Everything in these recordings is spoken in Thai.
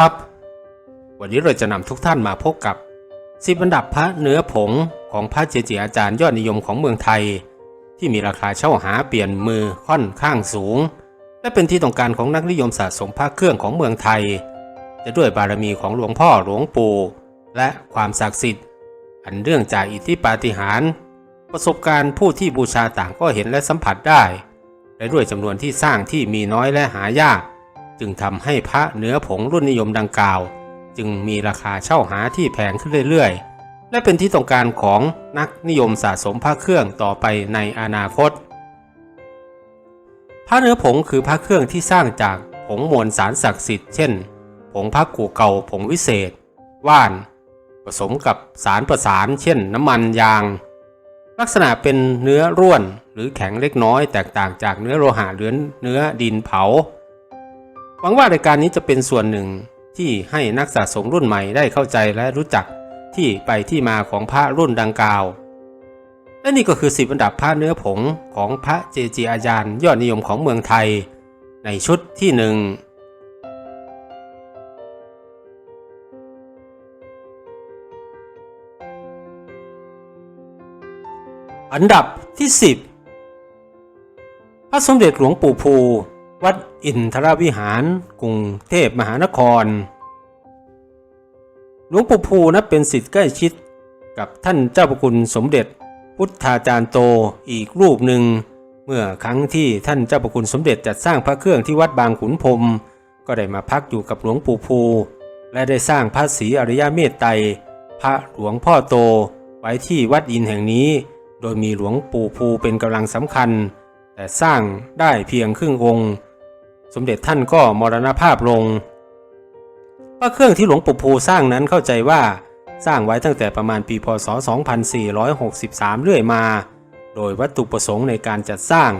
ครับ วันนี้เราจะนำทุกท่านมาพบกับสิบอันดับพระเนื้อผงของพระเจจิอาจารย์ยอดนิยมของเมืองไทย ที่มีราคาเช่าหาเปลี่ยนมือค่อนข้างสูง และเป็นที่ต้องการของนักนิยมสะสมพระเครื่องของเมืองไทย จะด้วยบารมีของหลวงพ่อหลวงปู่และความศักดิ์สิทธิ์ อันเรื่องจากอิทธิปาฏิหาริย์ประสบการณ์ผู้ที่บูชาต่างก็เห็นและสัมผัสได้ และด้วยจำนวนที่สร้างที่มีน้อยและหายาก จึงทำให้พระเนื้อผงรุ่นนิยมดังกล่าว จึงมีราคาเช่าหาที่แพงขึ้นเรื่อยๆ และเป็นที่ต้องการของนักนิยมสะสมพระเครื่องต่อไปในอนาคต พระเนื้อผงคือพระเครื่องที่สร้างจากผงมวลสารศักดิ์สิทธิ์เช่น ผงพระกูเก่าผงวิเศษ ว่าน ผสมกับสารประสาน เช่น น้ำมันยาง ลักษณะเป็นเนื้อร่วนหรือแข็งเล็กน้อยแตกต่างจากเนื้อโลหะหรือเนื้อดินเผา หวังว่ารายการนี้จะเป็นส่วนหนึ่งที่ให้นักสะสมรุ่นใหม่ได้เข้าใจและรู้จักที่ไปที่มาของพระรุ่นดังกล่าว และนี่ก็คือสิบอันดับพระเนื้อผงของพระเจจีอาจารย์ยอดนิยมของเมืองไทย ในชุดที่หนึ่งอันดับที่ 10 พระสมเด็จหลวงปู่ภู วัด อินทรวิหารกรุงเทพมหานคร หลวงปู่ภูนับเป็นสิทธิ์ใกล้ชิดกับท่านเจ้าประคุณสมเด็จ พุทธาจารย์โตอีกรูปหนึ่ง เมื่อครั้งที่ท่านเจ้าประคุณสมเด็จจัดสร้างพระเครื่องที่วัดบางขุนพรมก็ได้มาพักอยู่กับหลวงปู่ภูและได้สร้างพระศรีอริยเมตไตรพระหลวงพ่อโตไว้ที่วัดอินแห่งนี้ โดยมีหลวงปู่ภูเป็นกำลังสำคัญ แต่สร้างได้เพียงครึ่งองค์ สมเด็จท่านก็มรณภาพลงพระเครื่องที่หลวงปู่ภูสร้างนั้นเข้าใจว่าสร้างไว้ตั้งแต่ประมาณปีพศ 2463 เรื่อยมา โดยวัตถุประสงค์ในการจัดสร้าง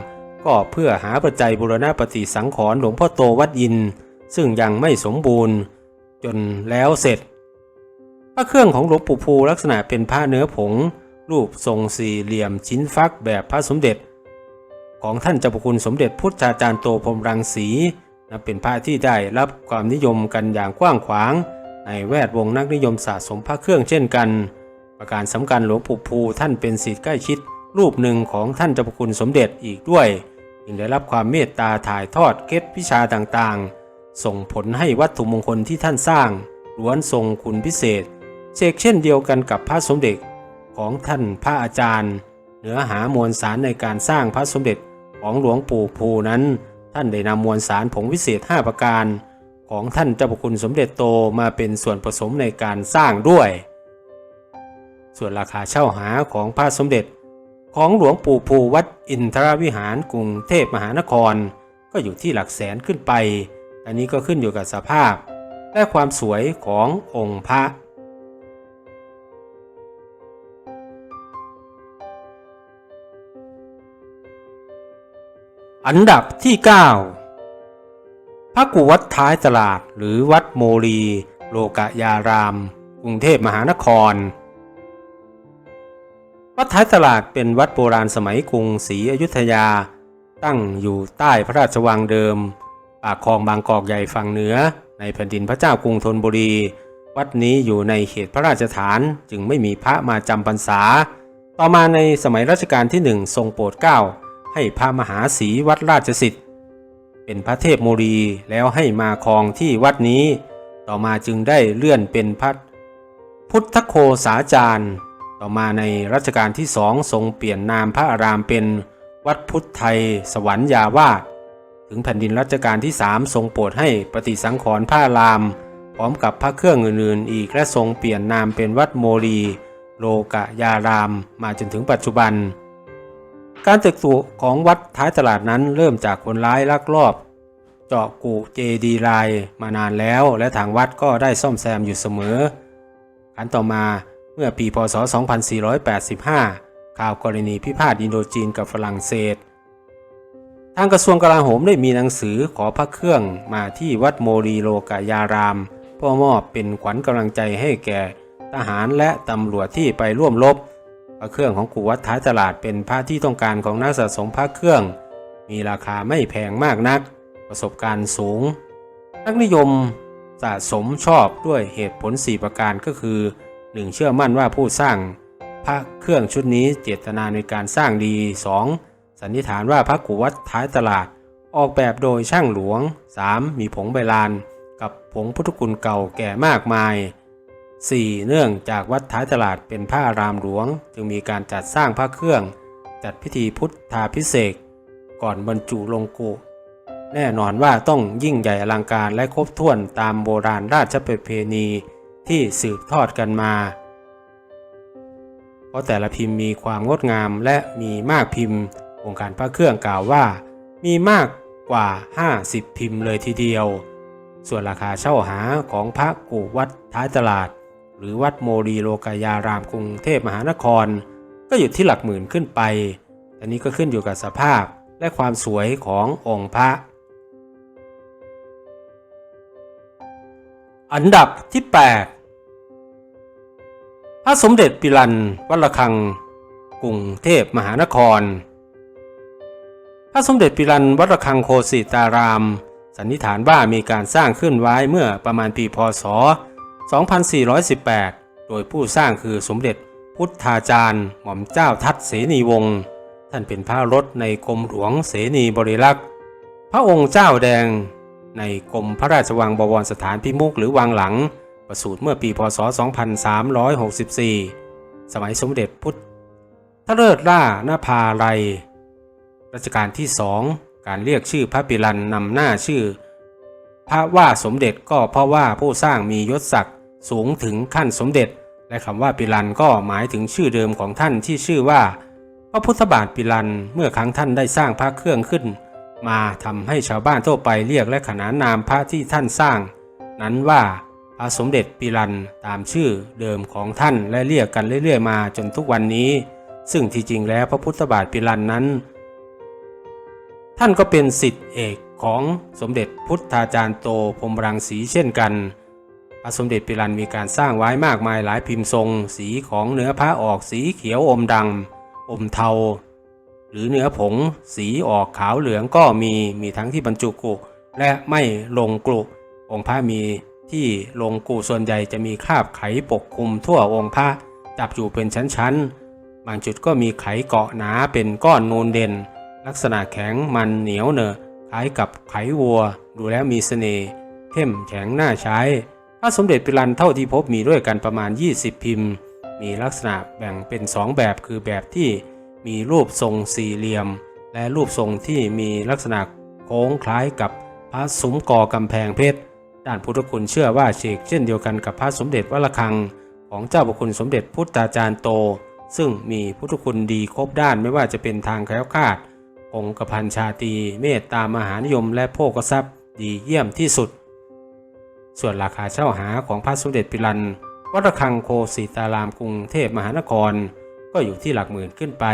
ก็เพื่อหาปัจจัยบูรณะปฏิสังขรณ์หลวงพ่อโตวัดอิน ซึ่งยังไม่สมบูรณ์ จนแล้วเสร็จ พระเครื่องของหลวงปู่ภูลักษณะเป็นผ้าเนื้อผง รูปทรงสี่เหลี่ยมชิ้นฟักแบบพระสมเด็จ ของท่านเจ้าประคุณสมเด็จพุทธาจารย์โตพรมรังสีนับเป็นพระที่ได้รับความนิยมกันอย่างกว้างขวาง ในแวดวงนักนิยมสะสมพระเครื่องเช่นกัน ประการสำคัญหลวงปู่ภูท่านเป็นศิษย์ใกล้ชิด รูปหนึ่งของท่านเจ้าประคุณสมเด็จอีกด้วยจึงได้รับความเมตตาถ่ายทอดเคล็ดวิชาต่างๆ ส่งผลให้วัตถุมงคลที่ท่านสร้างล้วนทรงคุณพิเศษเชกเช่นเดียวกันกับพระสมเด็จของท่านพระอาจารย์ เนื้อหามวลสารในการสร้างพระสมเด็จ ของหลวงปู่ภูนั้น ท่านได้นำมวลสารผงวิเศษ 5 ประการ ของท่านเจ้าพระคุณสมเด็จโตมาเป็นส่วนผสมในการสร้างด้วย ส่วนราคาเช่าหาของพระสมเด็จ ของหลวงปู่ภูวัดอินทรวิหารกรุงเทพมหานคร ก็อยู่ที่หลักแสนขึ้นไป อันนี้ก็ขึ้นอยู่กับสภาพ และความสวยขององค์พระ อันดับที่ 9 พระกุวัดท้ายตลาดหรือวัดโมลี โลกยาราม กรุงเทพมหานคร วัดท้ายตลาดเป็นวัดโบราณสมัยกรุงศรีอยุธยา ตั้งอยู่ใต้พระราชวังเดิม ปากคลองบางกอกใหญ่ฝั่งเหนือ ในแผ่นดินพระเจ้ากรุงธนบุรี วัดนี้อยู่ในเขตพระราชฐานจึงไม่มีพระมาจำพรรษา ต่อมาในสมัยรัชกาลที่หนึ่งทรงโปรดเกล้า ให้พระมหาศรีวัดราชสิทธิ์เป็นพระเทพโมรีแล้วให้มาครองที่วัดนี้ ต่อมาจึงได้เลื่อนเป็นพระพุทธโคสาจารย์ ต่อมาในรัชกาลที่สองทรงเปลี่ยนนามพระอารามเป็นวัดพุทธไทย สวรรค์ยาวาสถึงแผ่นดินรัชกาลที่สามทรงโปรดให้ปฏิสังขรณ์พระอาราม พร้อมกับพระเครื่องอื่นๆ อีกและทรงเปลี่ยนนามเป็นวัดโมรีโลกยาราม มาจนถึงปัจจุบัน การตึกตุของวัดท้ายตลาดนั้นเริ่มจากคนร้ายลักลอบ เจาะกูเจดีลายมานานแล้ว และทางวัดก็ได้ซ่อมแซมอยู่เสมอขันต่อมาเมื่อปีพศ 2485 ข่าวกรณีพิพาทอินโดจีนกับฝรั่งเศส ทางกระทรวงกลาโหมได้มีหนังสือขอพระเครื่องมาที่วัดโมรีโลกายารามเพื่อมอบเป็นขวัญกำลังใจให้แก่ทหารและตำรวจที่ไปร่วมรบ พระเครื่องของกูวัดท้ายตลาดเป็นพระที่ต้องการของนักสะสมพระเครื่อง มีราคาไม่แพงมากนัก ประสบการณ์สูง นักนิยมสะสมชอบด้วยเหตุผล 4 ประการก็คือ 1. เชื่อมั่นว่าผู้สร้างพระเครื่องชุดนี้เจตนาในการสร้างดี 2. สันนิษฐานว่าพระกุวัดท้ายตลาด ออกแบบโดยช่างหลวง 3. มีผงใบลาน กับผงพุทธคุณเก่าแก่มากมาย 4. เนื่องจากวัดท้ายตลาดเป็นพระอารามหลวง จึงมีการจัดสร้างพระเครื่อง จัดพิธีพุทธาพิเศษกก่อนบรรจุลงกุ แน่นอนว่าต้องยิ่งใหญ่อลังการและครบถ้วนตามโบราณราชประเพณีที่สืบทอดกันมา เพราะแต่ละพิมพ์มีความงดงามและมีมากพิมพ์องค์การพระเครื่องกล่าวว่า มีมากกว่า 50 พิมพ์เลยทีเดียว ส่วนราคาเช่าหาของพระกูวัดท้ายตลาด หรือวัดโมรีโลกายารามกรุงเทพมหานคร ก็อยู่ที่หลักหมื่นขึ้นไปอันนี้ก็ขึ้นอยู่กับสภาพและความสวยขององค์พระ อันดับที่ 8 พระสมเด็จปิรันวัดระฆังกรุงเทพมหานคร พระสมเด็จปิรันวัดระฆังโคสิตาราม สันนิษฐานว่ามีการสร้างขึ้นไว้เมื่อประมาณปีพศ 2418 โดยผู้สร้างคือสมเด็จพุทธาจารย์ หม่อมเจ้าทัตเสนีวงศ์ท่านเป็นพระรถในกรมหลวงเสนีบริลักษ์ พระองค์เจ้าแดง ในกรมพระราชวังบวรสถานพิมุกหรือวังหลัง ประสูติเมื่อปีพศ 2364 สมัยสมเด็จพุทธเลิศล่านภาลัยรัชกาลที่สองการเรียกชื่อพระปิรันนำหน้าชื่อ พระว่าสมเด็จก็เพราะว่าผู้สร้างมียศศักดิ์ สูงถึงขั้นสมเด็จ และคำว่าปิรันก็หมายถึงชื่อเดิมของท่านที่ชื่อว่า พระพุทธบาทปิรันเมื่อครั้งท่านได้สร้างพระเครื่องขึ้น มาทำให้ชาวบ้านทั่วไปเรียกและขนานนามพระที่ท่านสร้าง นั้นว่าพระสมเด็จปิรันตามชื่อเดิมของท่านและเรียกกันเรื่อย ๆ มาจนทุกวันนี้ ซึ่งที่จริงแล้วพระพุทธบาทปิรันนั้น ท่านก็เป็นสิทธิเอกของสมเด็จพุทธาจารย์โตพรมรังสีเช่นกัน พระสมเด็จปิรันมีการสร้างไว้มากมายหลายพิมพ์ทรง สีของเนื้อพระออกสีเขียวอมดังอมเทา หรือเนื้อผง สีออกขาวเหลืองก็มีมีทั้งที่บรรจุกุและไม่ลงกลุองค์พระมีที่ลงกุส่วนใหญ่จะมีคราบไขปกคลุมทั่วองค์พระจับอยู่เป็นชั้นๆ บางจุดก็มีไขเกาะหนาเป็นก้อนนูนเด่น ลักษณะแข็งมันเหนียวเนอะคล้ายกับไขวัว ดูแล้วมีเสน่ห์เข้มแข็งน่าใช้ พระสมเด็จปิรันเท่าที่พบมีด้วยกันประมาณ 20 พิมพ์ มีลักษณะแบ่งเป็น 2 แบบคือแบบที่มีรูปทรงสี่เหลี่ยม และรูปทรงที่มีลักษณะโค้งคล้ายกับพระสมกอกำแพงเพชรด้านพุทธคุณเชื่อว่าเชกเช่นเดียวกันกับพระสมเด็จวัดระฆัง ของเจ้าพระคุณสมเด็จพุทธาจารย์โต ซึ่งมีพุทธคุณดีครบด้านไม่ว่าจะเป็นทางแคล้วคลาดองค์กพันชาตีเมตตามหานิยมและโภกทรัพย์ดีเยี่ยมที่สุด ส่วนราคาเช่าหาของพระสมเด็จปิรันวัดระฆังโคสิตารามกรุงเทพมหานคร ก็อยู่ที่หลักหมื่นขึ้นไป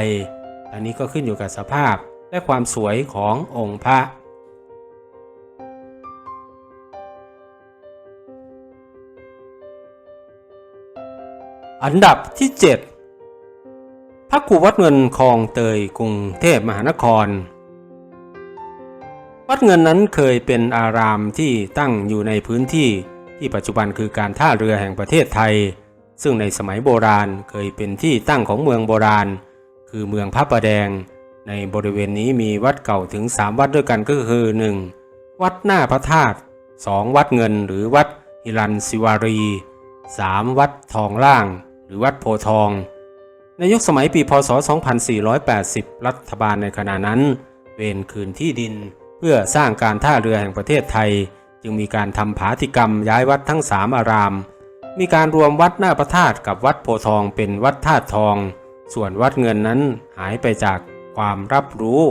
อันนี้ก็ขึ้นอยู่กับสภาพและความสวยขององค์พระอันดับที่ 7 พระกูวัดเงินคลองเตยกรุงเทพมหานคร วัดเงินนั้นเคยเป็นอารามที่ตั้งอยู่ในพื้นที่ที่ปัจจุบันคือการท่าเรือแห่งประเทศไทย ซึ่งในสมัยโบราณเคยเป็นที่ตั้งของเมืองโบราณ คือเมืองพระประแดง ในบริเวณนี้มีวัดเก่าถึง 3 วัดด้วยกันก็คือ 1. วัดหน้าพระธาตุ 2. วัดเงินหรือวัดฮิรันสิวารี 3. วัดทองล่าง หรือวัดโพทอง ในยุคสมัยปีพศ 2480 รัฐบาลในขณะนั้นเวนคืนที่ดิน เพื่อสร้างการท่าเรือแห่งประเทศไทย จึงมีการทำผาธิกรรมย้ายวัดทั้งสามอาราม มีการรวมวัดหน้าพระธาตุกับวัดโพทองเป็นวัดธาตุทอง ส่วนวัดเงินนั้นหายไปจากความรับรู้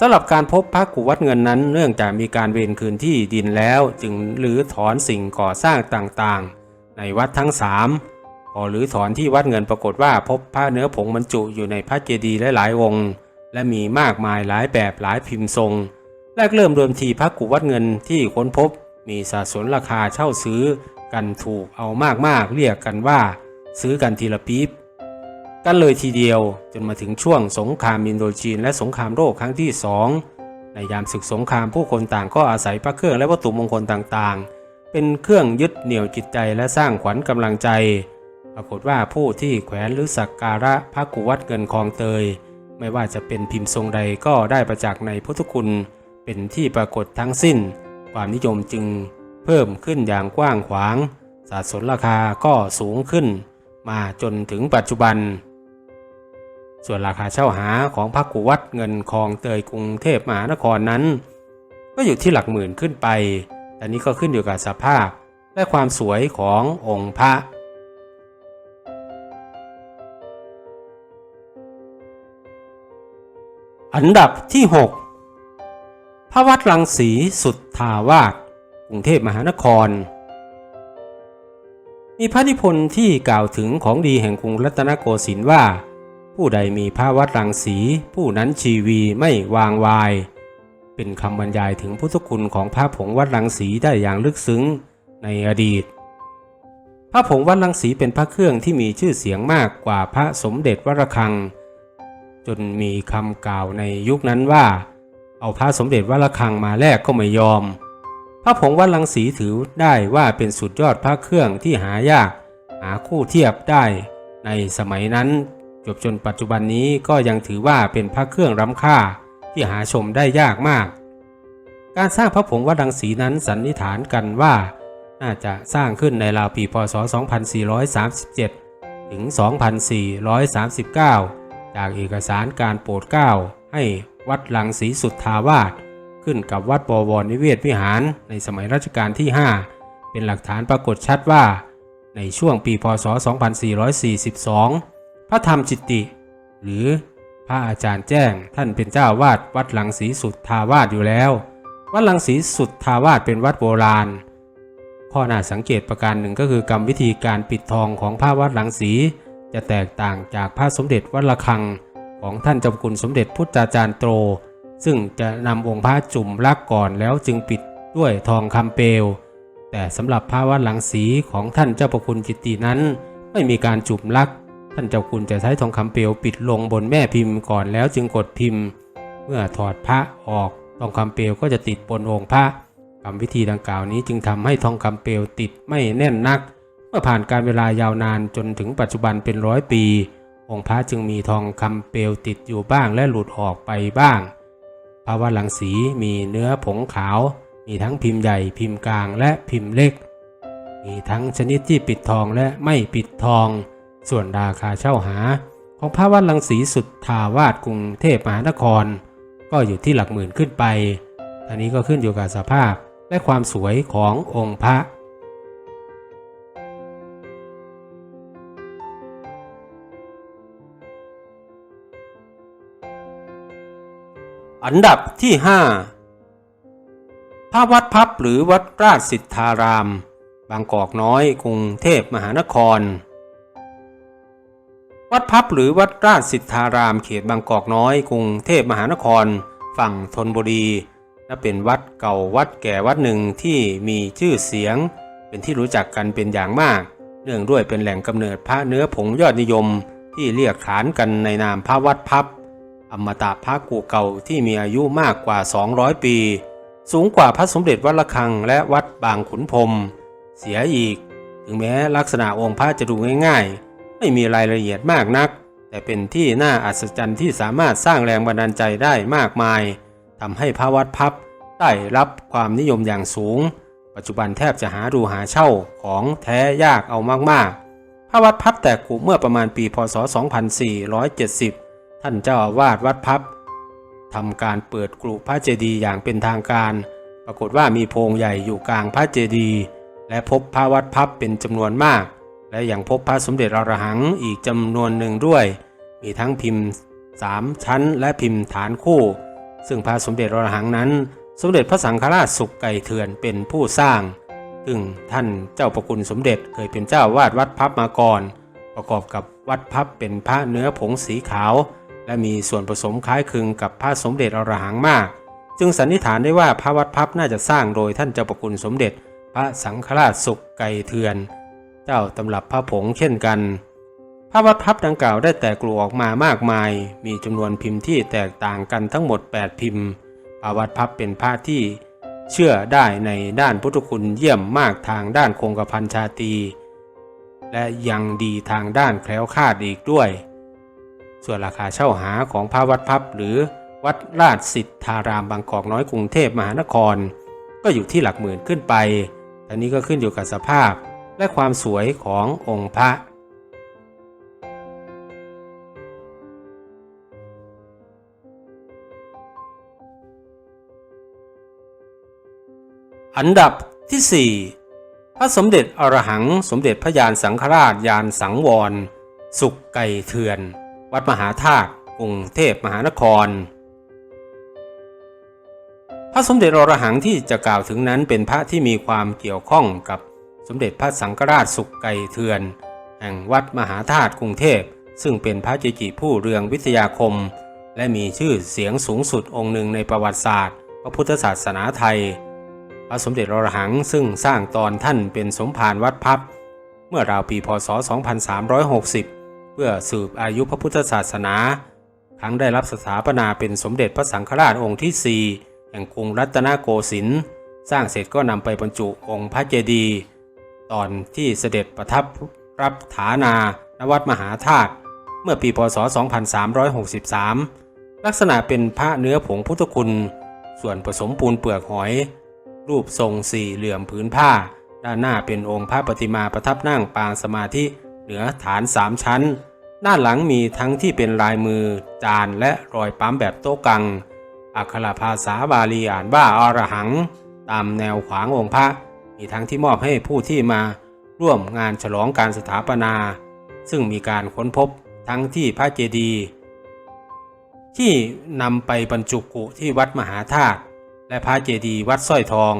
สำหรับการพบพระกุวัดเงินนั้นเนื่องจากมีการเวรคืนที่ดินแล้ว จึงหรือถอนสิ่งก่อสร้างต่างๆ ในวัดทั้งสามพอหรือถอนที่วัดเงินปรากฏว่าพบพระเนื้อผงบรรจุอยู่ในพระเจดีย์หลายๆองค์ และมีมากมายหลายแบบหลายพิมพ์ทรง แรกเริ่มเดิมทีพระกุวัดเงินที่ค้นพบ มีสะสนราคาเช่าซื้อกันถูกเอามากๆ เรียกกันว่า ซื้อกันทีละปี๊บกันเลยทีเดียวจนมาถึงช่วงสงครามอินโดจีนและสงครามโลกครั้งที่สองในยามศึกสงครามผู้คนต่างก็อาศัยพระเครื่องและวัตถุมงคลต่างๆ เป็นเครื่องยึดเหนี่ยวจิตใจและสร้างขวัญกำลังใจ ปรากฏว่าผู้ที่แขวนหรือสักการะพระกุวัดเงินคลองเตย ไม่ว่าจะเป็นพิมพ์ทรงใดก็ได้ประจักษ์ในพุทธคุณ เป็นที่ปรากฏทั้งสิ้น ความนิยมจึงเพิ่มขึ้นอย่างกว้างขวางสะสนราคาก็สูงขึ้น มาจนถึงปัจจุบัน ส่วนราคาเช่าหาของพระกุวัดเงินคลองเตยกรุงเทพมหานครนั้น ก็อยู่ที่หลักหมื่นขึ้นไป แต่นี้ก็ขึ้นอยู่กับสภาพและความสวยขององค์พระอันดับที่ 6 พระวัดรังสีสุดทาวาสกรุงเทพมหานคร มีพระนิพนธ์ที่กล่าวถึงของดีแห่งกรุงรัตนโกสินทร์ว่า ผู้ใดมีพระวัดรังสีผู้นั้นชีวีไม่วางวาย เป็นคำบรรยายถึงพุทธคุณของพระผงวัดรังสีได้อย่างลึกซึ้งในอดีต พระผงวัดรังสีเป็นพระเครื่องที่มีชื่อเสียงมากกว่าพระสมเด็จวรคัง จนมีคำกล่าวในยุคนั้นว่า เอาพระสมเด็จวัดระฆังมาแลกก็ไม่ยอม พระผงวัดลังสีถือได้ว่าเป็นสุดยอดพระเครื่องที่หายาก หาคู่เทียบได้ในสมัยนั้น จบจนปัจจุบันนี้ก็ยังถือว่าเป็นพระเครื่องล้ำค่าที่หาชมได้ยากมาก การสร้างพระผงวัดรังสีนั้นสันนิษฐานกันว่า น่าจะสร้างขึ้นในราวปีพศ 2437 ถึง 2439 จากเอกสารการโปรดเกล้าให้ วัดหลังสีสุทธาวาสขึ้นกับวัดบวรนิเวศวิหารในสมัยรัชกาลที่ 5 เป็นหลักฐานปรากฏชัดว่า ในช่วงปีพศ 2442 พระธรรมจิตติ หรือพระอาจารย์แจ้งท่านเป็นเจ้าวาดวัดหลังสีสุทธาวาสอยู่แล้ว วัดหลังสีสุทธาวาสเป็นวัดโบราณ ข้อน่าสังเกตประการหนึ่งก็คือกรรมวิธีการปิดทองของพระวัดหลังสีจะแตกต่างจากพระสมเด็จวัดระฆัง ของท่านเจ้าคุณสมเด็จพุทธาจารย์โตร ซึ่งจะนำองค์พระจุ่มลักก่อนแล้วจึงปิดด้วยทองคำเปลว แต่สำหรับพระวัดหลังสีของท่านเจ้าประคุณจิตตินั้น ไม่มีการจุ่มลัก ท่านเจ้าคุณจะใช้ทองคำเปลวปิดลงบนแม่พิมพ์ก่อนแล้วจึงกดพิมพ์ เมื่อถอดพระออกทองคำเปลวก็จะติดบนองค์พระกรรมวิธีดังกล่าวนี้จึงทำให้ทองคำเปลวติดไม่แน่นนัก เมื่อผ่านการเวลายาวนานจนถึงปัจจุบันเป็นร้อยปี องค์พระจึงมีทองคำเปลวติดอยู่บ้างและหลุดออกไปบ้างพระวัดหลังสีมีเนื้อผงขาว มีทั้งพิมพ์ใหญ่พิมพ์กลางและพิมพ์เล็ก มีทั้งชนิดที่ปิดทองและไม่ปิดทอง ส่วนราคาเช่าหา ของพระวัดลังสีสุดทาวาสกรุงเทพมหานคร ก็อยู่ที่หลักหมื่นขึ้นไปอันนี้ก็ขึ้นอยู่กับสภาพและความสวยขององค์พระ อันดับที่ 5 พระวัดพับหรือวัดราชสิทธาราม บางกอกน้อยกรุงเทพมหานคร วัดพับหรือวัดราชสิทธารามเขตบางกอกน้อยกรุงเทพมหานคร ฝั่งธนบุรีและเป็นวัดเก่าวัดแก่วัดหนึ่งที่มีชื่อเสียง เป็นที่รู้จักกันเป็นอย่างมาก เนื่องด้วยเป็นแหล่งกำเนิดพระเนื้อผงยอดนิยมที่เรียกขานกันในนามพระวัดพับ อมตะพระกูเก่าที่มีอายุมากกว่า 200 ปี สูงกว่าพระสมเด็จวัดระฆังและวัดบางขุนพรมเสียอีก ถึงแม้ลักษณะองค์พระจะดูง่ายๆ ไม่มีรายละเอียดมากนัก แต่เป็นที่น่าอัศจรรย์ที่สามารถสร้างแรงบันดาลใจได้มากมายทำให้พระวัดพับได้รับความนิยมอย่างสูง ปัจจุบันแทบจะหาดูหาเช่าของแท้ยากเอามากๆ พระวัดพับแตกกุเมื่อประมาณปีพศ 2470 ท่านเจ้าอาวาสวัดพับทำการเปิดกรุพระเจดีย์อย่างเป็นทางการ ปรากฏว่ามีโพรงใหญ่อยู่กลางพระเจดีย์และพบพระวัดพับเป็นจำนวนมาก และยังพบพระสมเด็จอรหังอีกจำนวนหนึ่งด้วย มีทั้งพิมพ์3ชั้นและพิมพ์ฐานคู่ ซึ่งพระสมเด็จอรหังนั้น สมเด็จพระสังฆราชสุขไก่เถื่อนเป็นผู้สร้าง ซึ่งท่านเจ้าประคุณสมเด็จเคยเป็นเจ้าวาดวัดพับมาก่อน ประกอบกับวัดพับเป็นพระเนื้อผงสีขาว และมีส่วนผสมคล้ายคลึงกับพระสมเด็จอรหังมาก จึงสันนิษฐานได้ว่าพระวัดพับน่าจะสร้างโดยท่านเจ้าประคุณสมเด็จ พระสังฆราชสุขไก่เถื่อน เจ้าตำรับพระผงเช่นกัน พระวัดพับดังกล่าวได้แตกกลัวออกมามากมาย มีจำนวนพิมพ์ที่แตกต่างกันทั้งหมด 8 พิมพ์พระวัดพับเป็นพระที่เชื่อได้ในด้านพุทธคุณเยี่ยมมากทางด้านคงกระพันชาตี และยังดีทางด้านแคล้วคลาดอีกด้วย ส่วนราคาเช่าหาของพระวัดพับหรือวัดราชสิทธารามบางกอกน้อยกรุงเทพมหานคร ก็อยู่ที่หลักหมื่นขึ้นไปอันนี้ก็ขึ้นอยู่กับสภาพและความสวยขององค์พระ อันดับที่ 4 พระสมเด็จอรหังสมเด็จพระยานสังฆราชยานสังวร สุขไก่เถื่อน วัดมหาธาตุกรุงเทพมหานคร พระสมเด็จอรหังที่จะกล่าวถึงนั้นเป็นพระที่มีความเกี่ยวข้องกับสมเด็จพระสังฆราชสุขไก่เถื่อน แห่งวัดมหาธาตุกรุงเทพ ซึ่งเป็นพระเจจิผู้เรืองวิทยาคม และมีชื่อเสียงสูงสุดองค์หนึ่งในประวัติศาสตร์ พระพุทธศาสนาไทย พระสมเด็จอรหังซึ่งสร้างตอนท่านเป็นสมภารวัดพับ เมื่อราวปีพศ 2360 พื่อสืบอายุพระพุทธศาสนาครั้งได้รับสถาปนาเป็นสมเด็จพระสังฆราชองค์ที่ 4 แห่งกรุงรัตนโกสินทร์สร้างเสร็จก็นำไปบรรจุองค์พระเจดีย์ตอนที่เสด็จประทับรับฐานานวัดมหาธาตุเมื่อปีพศ 2363 ลักษณะเป็นพระเนื้อผงพุทธคุณ ส่วนผสมปูนเปลือกหอย รูปทรงสี่เหลี่ยมผืนผ้า ด้านหน้าเป็นองค์พระปฏิมาประทับนั่งปางสมาธิเหนือฐานสามชั้น ด้านหลังมีทั้งที่เป็นลายมือ จานและรอยปั๊มแบบโต๊ะกัง อักขระภาษาบาลีอ่านว่าอรหัง ตามแนวขวางองค์พระ มีทั้งที่มอบให้ผู้ที่มาร่วมงานฉลองการสถาปนา ซึ่งมีการค้นพบทั้งที่พระเจดีย์ที่นำไปบรรจุกุที่วัดมหาธาตุและพระเจดีย์วัดสร้อยทอง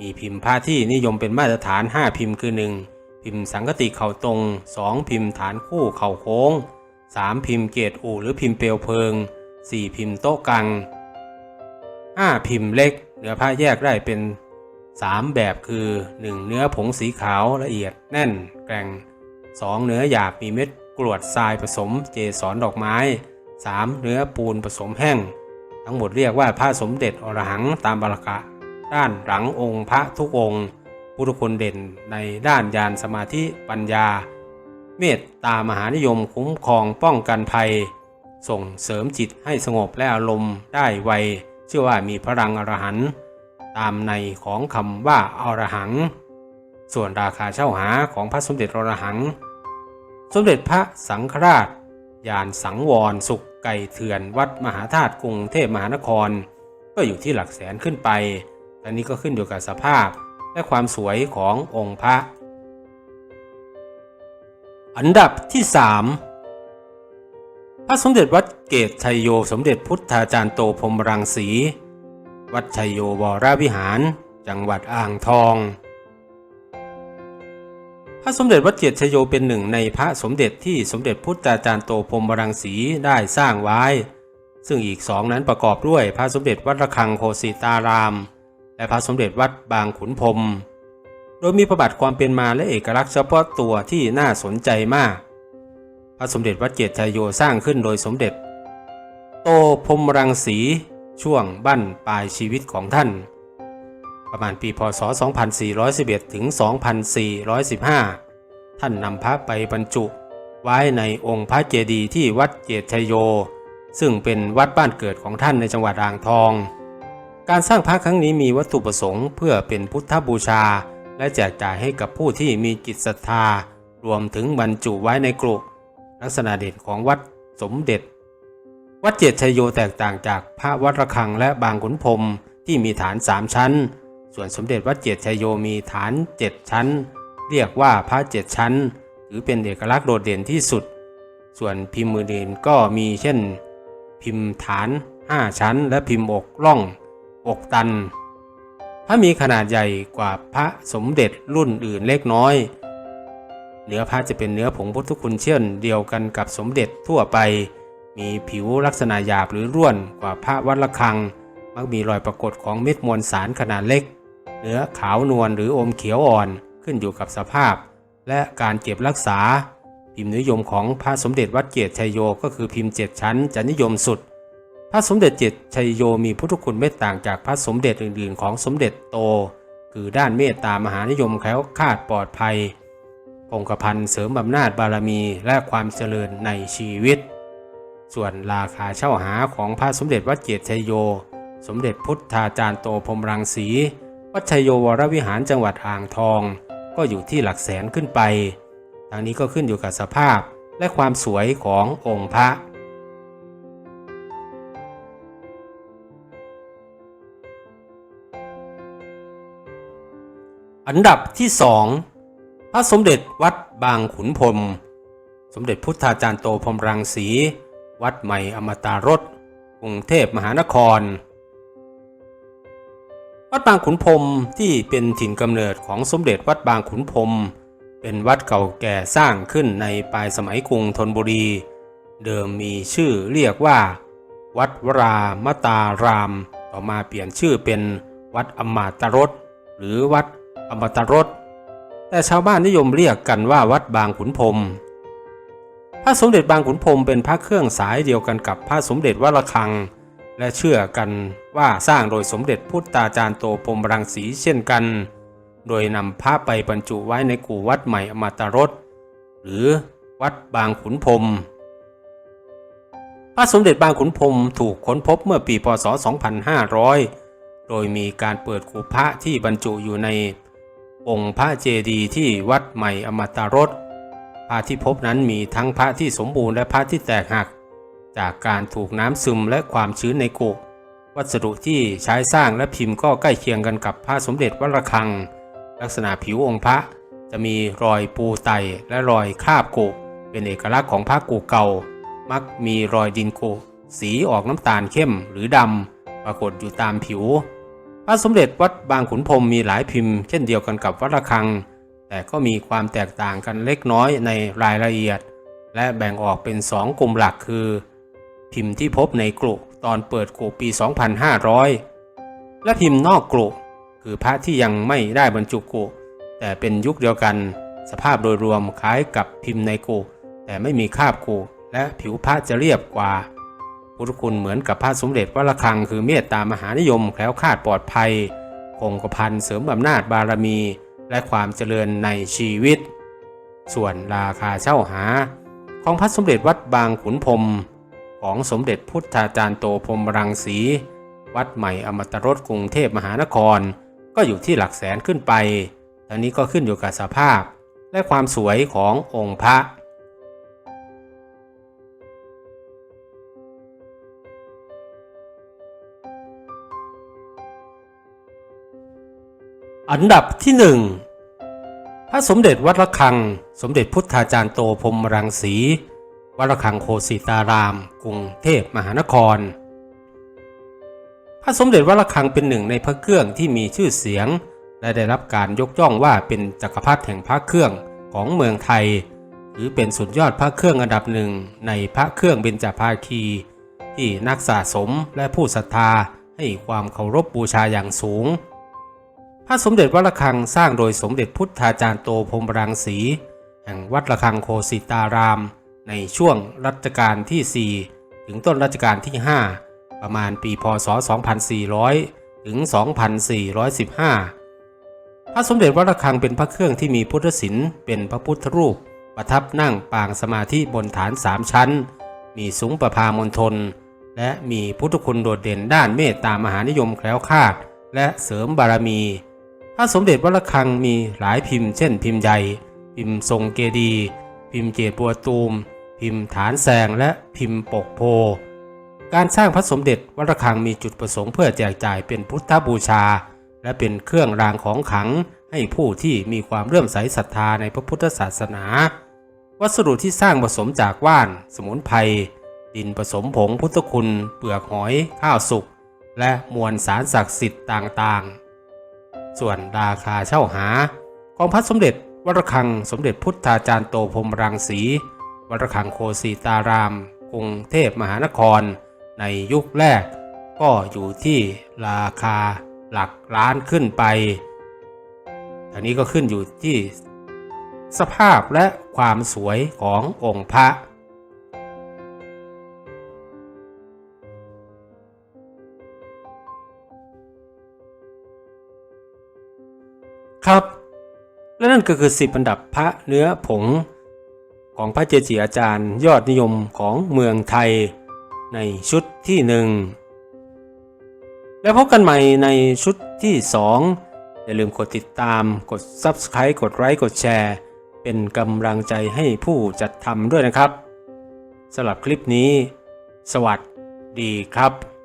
มีพิมพ์พระที่นิยมเป็นมาตรฐาน 5 พิมพ์คือ1 พิมพ์สังกติเข่าตรง 2 พิมพ์ฐานคู่เข่าโค้ง 3 พิมพ์เกตอูหรือพิมพ์เปลวเพลิง 4 พิมพ์โต๊ะกัง 5 พิมพ์เล็กเนื้อผ้าแยกได้เป็น 3 แบบคือ 1 เนื้อผงสีขาวละเอียดแน่นแกร่ง 2 เนื้อหยาบมีเม็ดกรวดทรายผสมเจสรดอกไม้ 3. เนื้อปูนผสมแห้ง ทั้งหมดเรียกว่าพระสมเด็จอรหังตามบาลกะ ด้านหลังองค์พระทุกองค์ พุทธคุณเด่นในด้านญาณสมาธิปัญญา เมตตามหานิยมคุ้มครองป้องกันภัย ส่งเสริมจิตให้สงบและอารมณ์ได้ไวเชื่อว่ามีพลังอรหันต์ตามในของคำว่าอรหัง ส่วนราคาเช่าหาของพระสมเด็จอรหัง สมเด็จพระสังฆราชยานสังวรสุขไก่เถื่อนวัดมหาธาตุกรุงเทพมหานคร ก็อยู่ที่หลักแสนขึ้นไปอันนี้ก็ขึ้นอยู่กับสภาพ และความสวยขององค์พระ อันดับที่ 3 พระสมเด็จวัดเกตชัยโยสมเด็จพุทธาจารย์โตพรมรังสี วัดชัยโยวรวิหาร จังหวัดอ่างทอง พระสมเด็จวัดเกียรติชโยเป็นหนึ่งในพระสมเด็จที่สมเด็จพุทธาจารย์โตพรมรังสีได้สร้างไว้ ซึ่งอีกสองนั้นประกอบด้วยพระสมเด็จวัดระฆังโคสิตาราม และพระสมเด็จวัดบางขุนพรมโดยมีประวัติความเป็นมาและเอกลักษณ์เฉพาะตัวที่น่าสนใจมาก พระสมเด็จวัดเกียรติชโยสร้างขึ้นโดยสมเด็จ โตพรมรังสีช่วงบั้นปลายชีวิตของท่าน ประมาณปีพศ 2411 ถึง 2415 ท่านนำพระไปบรรจุไว้ในองค์พระเจดีย์ที่วัดเกียรติชัยโย ซึ่งเป็นวัดบ้านเกิดของท่านในจังหวัดอ่างทอง การสร้างพระครั้งนี้มีวัตถุประสงค์เพื่อเป็นพุทธบูชา และแจกจ่ายให้กับผู้ที่มีจิตศรัทธา รวมถึงบรรจุไว้ในกรุลักษณะเด่นของวัดสมเด็จ วัดเจดชัยโยแตกต่างจากพระวัดระฆังและบางขุนพรมที่มีฐานสามชั้น ส่วนสมเด็จวัดเจดชัยโยมีฐานเจ็ดชั้น เรียกว่าพระเจ็ดชั้น ถือเป็นเอกลักษณ์โดดเด่นที่สุด ส่วนพิมพ์มือเด่นก็มีเช่น พิมพ์ฐาน 5 ชั้น และพิมพ์อกล่อง อกตัน พระมีขนาดใหญ่กว่าพระสมเด็จรุ่นอื่นเล็กน้อย เนื้อพระจะเป็นเนื้อผงพุทธคุณเช่นเดียวกันกับสมเด็จทั่วไป มีผิวลักษณะหยาบหรือร่วนกว่าพระวัดระฆัง มักมีรอยปรากฏของเม็ดมวลสารขนาดเล็ก เนื้อขาวนวลหรืออมเขียวอ่อนขึ้นอยู่กับสภาพ และการเก็บรักษา พิมพ์นิยมของพระสมเด็จวัดเกียรติชัยโยก็คือพิมพ์เจ็ดชั้นจะนิยมสุด ระระสมเด็จเจ็ดชัยโยมีพุทธคุณไม่ต่างจากพระสมเด็จอื่นๆ ของสมเด็จโต คือด้านเมตตามหานิยมแคล้วคาดปลอดภัยคงกระพันเสริมอำนาจบารมีและความเจริญในชีวิต ส่วนราคาเช่าหาของพระสมเด็จวัดเจดชัยโย สมเด็จพุทธาจารย์โตพรมรังสี วัดชัยโยวรวิหารจังหวัดอ่างทอง ก็อยู่ที่หลักแสนขึ้นไปทางนี้ก็ขึ้นอยู่กับสภาพและความสวยขององค์พระ อันดับที่สองพระสมเด็จวัดบางขุนพรมสมเด็จพุทธาจารย์โตพรมรังสี วัดใหม่อมตารสกรุงเทพมหานคร วัดบางขุนพรมที่เป็นถิ่นกำเนิดของสมเด็จวัดบางขุนพรมเป็นวัดเก่าแก่สร้างขึ้นในปลายสมัยกรุงธนบุรี เดิมมีชื่อเรียกว่า วัดวรามตาราม ต่อมาเปลี่ยนชื่อเป็นวัดอมาตรสหรือวัด อมตรสแต่ชาวบ้านนิยมเรียกกันว่าวัดบางขุนพรมพระสมเด็จบางขุนพรมเป็นพระเครื่องสายเดียวกันกับพระสมเด็จวัดระฆัง และเชื่อกันว่าสร้างโดยสมเด็จพุทธาจารย์โตพรมรังสีเช่นกัน โดยนำพระไปบรรจุไว้ในกู่วัดใหม่อมตรสหรือวัดบางขุนพรมพระสมเด็จบางขุนพรมถูกค้นพบเมื่อปีพศ 2500 โดยมีการเปิดกูพระที่บรรจุอยู่ใน องค์พระเจดีย์ที่วัดใหม่อมตารสพระที่พบนั้นมีทั้งพระที่สมบูรณ์และพระที่แตกหัก จากการถูกน้ำซึมและความชื้นในกุวัสดุที่ใช้สร้างและพิมพ์ก็ใกล้เคียงกันกับพระสมเด็จวัดระฆัง ลักษณะผิวองค์พระจะมีรอยปูไตและรอยคราบกุเป็นเอกลักษณ์ของพระกุเก่า มักมีรอยดินกุสีออกน้ำตาลเข้มหรือดำปรากฏอยู่ตามผิว พระสมเด็จวัดบางขุนพรมมีหลายพิมพ์ เช่นเดียวกันกับวัดระฆัง แต่ก็มีความแตกต่างกันเล็กน้อยในรายละเอียด และแบ่งออกเป็นสองกลุ่มหลักคือ พิมพ์ที่พบในกลุตอนเปิดกลุปี 2500 และพิมพ์นอกกลุคือพระที่ยังไม่ได้บรรจุกลุแต่เป็นยุคเดียวกัน สภาพโดยรวมคล้ายกับพิมพ์ในกลุแต่ไม่มีคาบกลุและผิวพระจะเรียบกว่า พุทธคุณเหมือนกับพระสมเด็จวัดระฆังคือเมตตามหานิยมแคล้วคลาดปลอดภัย คงกระพันเสริมอำนาจบารมี และความเจริญในชีวิต ส่วนราคาเช่าหา ของพระสมเด็จวัดบางขุนพรมของสมเด็จพุทธาจารย์โตพรมรังสี วัดใหม่อมตรสกรุงเทพมหานคร ก็อยู่ที่หลักแสนขึ้นไปทั้งนี้ก็ขึ้นอยู่กับสภาพ และความสวยขององค์พระ อันดับที่หนึ่งพระสมเด็จวัดระฆัง สมเด็จพุทธาจารย์โตพรมรังสี วัดระฆังโคสิตาราม กรุงเทพมหานคร พระสมเด็จวัดระฆังเป็นหนึ่งในพระเครื่องที่มีชื่อเสียง และได้รับการยกย่องว่าเป็นจักรพรรดิแห่งพระเครื่องของเมืองไทย หรือเป็นสุดยอดพระเครื่องอันดับหนึ่งในพระเครื่องเบญจภาคี ที่นักสะสมและผู้ศรัทธาให้ความเคารพบบูชาอย่างสูง พระสมเด็จวัดระฆังสร้างโดยสมเด็จพุทธาจารย์โตพรมรังสี แห่งวัดระฆังโคสิตาราม ในช่วงรัชกาลที่ 4 ถึงต้นรัชกาลที่ 5 ประมาณปีพศ 2400 ถึง 2415 พระสมเด็จวัดระฆังเป็นพระเครื่องที่มีพุทธศิลป์เป็นพระพุทธรูป ประทับนั่งปางสมาธิบนฐานสามชั้น มีสูงประพามณฑลและมีพุทธคุณโดดเด่นด้านเมตตามหานิยมแคล้วคลาด และเสริมบารมี พระสมเด็จวัดระฆังมีหลายพิมพ์เช่นพิมพ์ใหญ่ พิมพ์ทรงเกดี พิมพ์เจดบัวตูม พิมพ์ฐานแซงและพิมพ์ปกโพ การสร้างพระสมเด็จวัดระฆังมีจุดประสงค์เพื่อแจกจ่ายเป็นพุทธบูชา และเป็นเครื่องรางของขลังให้ผู้ที่มีความเลื่อมใสศรัทธาในพระพุทธศาสนา วัสดุที่สร้างผสมจากว่าน สมุนไพรดินผสมผงพุทธคุณ เปลือกหอย ข้าวสุก และมวลสารศักดิ์สิทธิ์ต่างๆ ส่วนราคาเช่าหา ของพระสมเด็จวัดระฆังสมเด็จพุทธาจารย์โตพรมรังสีวัดระฆังโคสีตารามกรุงเทพมหานคร ในยุคแรก ก็อยู่ที่ราคาหลักล้านขึ้นไปอันนี้ก็ขึ้นอยู่ที่สภาพและความสวยขององค์พระ ครับ และนั่นก็คือ 10 อันดับพระเนื้อผง ของพระเจจิอาจารย์ ยอดนิยมของเมืองไทย ในชุดที่หนึ่งแล้วพบกันใหม่ในชุดที่ 2 อย่าลืมกดติดตามกด Subscribe กดไลค์กดแชร์ เป็นกำลังใจให้ผู้จัดทำด้วยนะครับสำหรับคลิปนี้ สวัสดีครับ